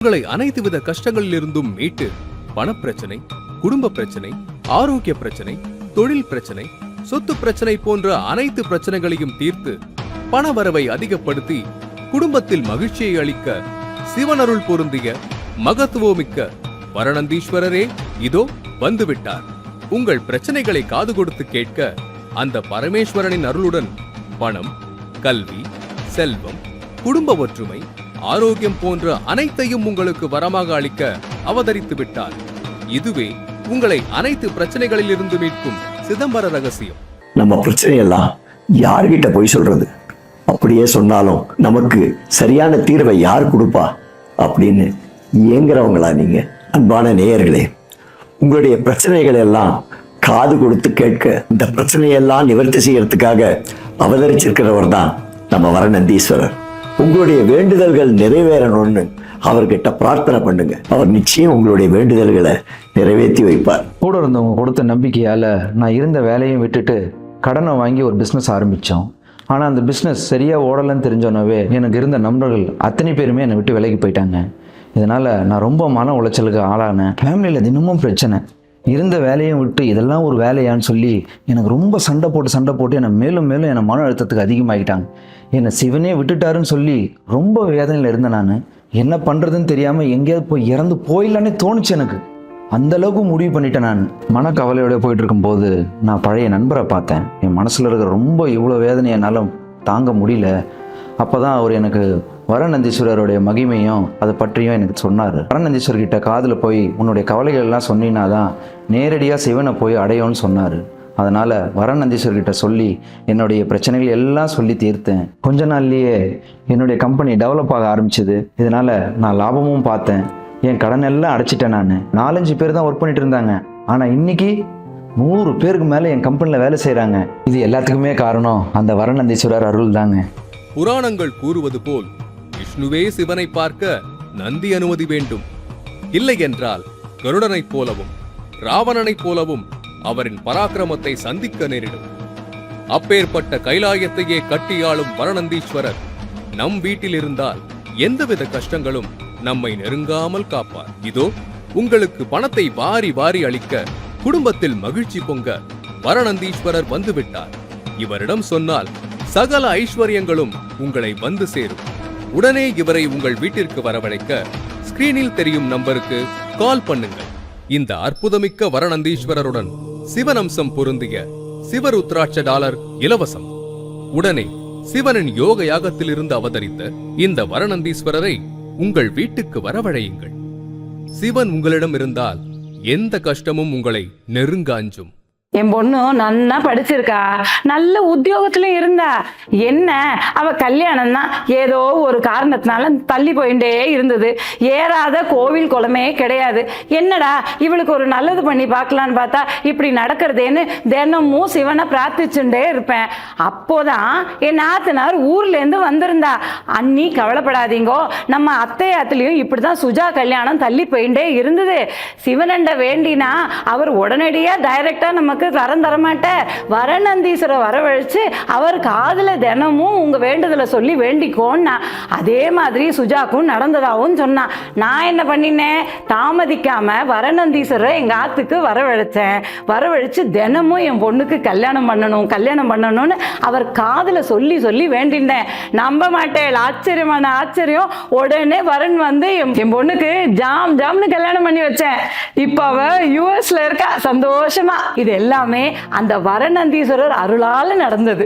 உங்களை அனைத்து வித கஷ்டங்களிலிருந்தும் மீட்டு பணப்பிரச்சனை குடும்ப பிரச்சனை ஆரோக்கிய பிரச்சனை தொழில் பிரச்சனை சொத்து பிரச்சனை போன்ற அனைத்து பிரச்சனைகளையும் தீர்த்து பணவரவை அதிகப்படுத்தி குடும்பத்தில் மகிழ்ச்சியை அளிக்க சிவனருள் பொருந்திய மகத்துவமிக்க வரணந்தீஸ்வரரே இதோ வந்துவிட்டார். உங்கள் பிரச்சனைகளை காது கொடுத்து கேட்க அந்த பரமேஸ்வரனின் அருளுடன் பணம் கல்வி செல்வம் குடும்ப ஒற்றுமை ஆரோக்கியம் போன்ற அனைத்தையும் உங்களுக்கு வரமாக அளிக்க அவதரித்து விட்டார். இதுவே உங்களை அனைத்து பிரச்சனைகளில் இருந்து மீட்கும் சிதம்பர ரகசியம். நம்ம பிரச்சனையெல்லாம் யார்கிட்ட போய் சொல்றது? அப்படியே சொன்னாலும் நமக்கு சரியான தீர்வை யார் கொடுப்பா? அப்படின்னு ஏங்குறவங்களா நீங்க? அன்பான நேயர்களே உங்களுடைய பிரச்சனைகள் எல்லாம் காது கொடுத்து கேட்க இந்த பிரச்சனையெல்லாம் நிவர்த்தி செய்யறதுக்காக அவதரிச்சிருக்கிறவர் தான் நம்ம வரணந்தீஸ்வரர் உங்களுடைய வேண்டுதல்கள் நிறைவேறணும்னு அவர்கிட்ட பிரார்த்தனை பண்ணுங்க. அவர் நிச்சயம் உங்களுடைய வேண்டுதல்களை நிறைவேற்றி வைப்பார். கூட இருந்தவங்க கொடுத்த நம்பிக்கையால் நான் இருந்த வேலையும் விட்டுட்டு கடனை வாங்கி ஒரு பிஸ்னஸ் ஆரம்பித்தோம் ஆனால் அந்த பிஸ்னஸ் சரியாக ஓடலைன்னு தெரிஞ்சோன்னவே எனக்கு இருந்த நண்பர்கள் அத்தனை பேருமே என்னை விட்டு விலகி போயிட்டாங்க. இதனால் நான் ரொம்ப மன உளைச்சலுக்கு ஆளானேன். ஃபேமிலியில் தினமும் பிரச்சனை. இருந்த வேலையும் விட்டு இதெல்லாம் ஒரு வேலையான்னு சொல்லி எனக்கு ரொம்ப சண்டை போட்டு சண்டை போட்டு என்னை மேலும் மேலும் என்னை மன அழுத்தத்துக்கு அதிகமாகிட்டாங்க. என்னை சிவனே விட்டுட்டாருன்னு சொல்லி ரொம்ப வேதனையில் இருந்தேன் நான். என்ன பண்ணுறதுன்னு தெரியாமல் எங்கேயாவது போய் இறந்து போயிடலான்னே தோணுச்சு எனக்கு. அந்த அளவுக்கு முடிவு பண்ணிட்டேன் நான். மனக்கவலையோட போயிட்டு இருக்கும்போது நான் பழைய நண்பரை பார்த்தேன். என் மனசில் இருக்கிற ரொம்ப இவ்வளோ வேதனை என்னால் தாங்க முடியல. அப்போ தான் அவர் எனக்கு வரநந்தீஸ்வரருடைய மகிமையும் அதை பற்றியும் எனக்கு சொன்னார். வரநந்தீஸ்வரர் கிட்ட காதில் போய் உன்னுடைய கவலைகள் எல்லாம் சொன்னீங்கன்னா தான் நேரடியாக சிவனை போய் அடையும்னு சொன்னார். அதனால் வரநந்தீஸ்வரர் கிட்ட சொல்லி என்னுடைய பிரச்சனைகள் எல்லாம் சொல்லி தீர்த்தேன். கொஞ்ச நாள்லேயே என்னுடைய கம்பெனி டெவலப் ஆக ஆரம்பிச்சது. இதனால் நான் லாபமும் பார்த்தேன். என் கடன் எல்லாம் அடைச்சிட்டேன் நான். நாலஞ்சு பேர் தான் ஒர்க் பண்ணிட்டு இருந்தாங்க. ஆனால் இன்னைக்கு நூறு பேருக்கு மேலே என் கம்பெனியில் வேலை செய்கிறாங்க இது எல்லாத்துக்குமே காரணம் அந்த வரநந்தீஸ்வரர் அருள் தாங்க புராணங்கள் கூறுவது போல் விஷ்ணுவே சிவனை பார்க்க நந்தி அனுமதி வேண்டும். இல்லை என்றால் கருடனைப் போலவும் ராவணனைப் போலவும் அவரின் பராக்கிரமத்தை சந்திக்க நேரிடும். அப்பேற்பட்ட கைலாயத்தையே கட்டியாளும் வரணந்தீஸ்வரர் நம் வீட்டில் இருந்தால் எந்தவித கஷ்டங்களும் நம்மை நெருங்காமல் காப்பார். இதோ உங்களுக்கு பணத்தை வாரி வாரி அளிக்க குடும்பத்தில் மகிழ்ச்சி பொங்க வரணந்தீஸ்வரர் வந்துவிட்டார். இவரிடம் சொன்னால் சகல ஐஸ்வர்யங்களும் உங்களை வந்து சேரும். உடனே இவரை உங்கள் வீட்டிற்கு வரவழைக்க ஸ்கிரீனில் தெரியும் நம்பருக்கு கால் பண்ணுங்கள். இந்த அற்புதமிக்க வரநந்தீஸ்வரருடன் சிவனம்சம் பொருந்திய சிவருத்ராட்ச டாலர் இலவசம். உடனே சிவனின் யோக யாகத்திலிருந்து அவதரித்த இந்த வரநந்தீஸ்வரரை உங்கள் வீட்டுக்கு வரவழையுங்கள். சிவன் உங்களிடம் இருந்தால் எந்த கஷ்டமும் உங்களை நெருங்க அஞ்சும். என் பொண்ணு நன்னா படிச்சிருக்கா. நல்ல உத்தியோகத்திலும் இருந்தா. என்ன? அவ கல்யாணம் தான். ஏதோ ஒரு காரணத்தினால தள்ளி போயிட்டே இருந்தது. ஏறாத கோவில் குளமே கிடையாது. என்னடா இவளுக்கு ஒரு நல்லது பண்ணி பார்க்கலான்னு பார்த்தா இப்படி நடக்கிறதேன்னு தினமும் சிவனை பிரார்த்திச்சுட்டே இருப்பேன். அப்போதான் என் நாத்தனார் ஊர்ல இருந்து வந்திருந்தா. அண்ணி கவலைப்படாதீங்கோ. நம்ம அத்தையாத்துலேயும் இப்படி தான் சுஜா கல்யாணம் தள்ளி போயிட்டே இருந்தது. சிவனண்ட வேண்டினா அவர் உடனடியா டைரக்டாக நமக்கு வரம் தரமாட்ட. வரநந்தீஸ்வரை வரவழைச்சு அவர் காதில் தினமும் உங்கள் வேண்டுதலை சொல்லி வேண்டிக்கோன்னா. அதே மாதிரி சுஜாக்கும் நடந்ததாகவும் சொன்னான் நான் என்ன பண்ணினேன்? தாமதிக்காமல் வரநந்தீஸ்வரரை எங்கள் ஆத்துக்கு வரவழைச்சேன். வரவழைச்சு தினமும் என் பொண்ணுக்கு கல்யாணம் பண்ணணும் கல்யாணம் பண்ணணும்னு அவர் காதில் சொல்லி சொல்லி வேண்டினேன். நம்ப மாட்டேன். ஆச்சரியமான ஆச்சரியம். உடனே வரன் வந்து என் என் பொண்ணுக்கு ஜாம் ஜாம்னு கல்யாணம் பண்ணி வச்சேன். இப்போ அவ யூஎஸ்ல இருக்கா. சந்தோஷமா. இது எல்லாம் எல்லாமே அந்த வரநந்தீஸ்வரர் அருளால் நடந்தது.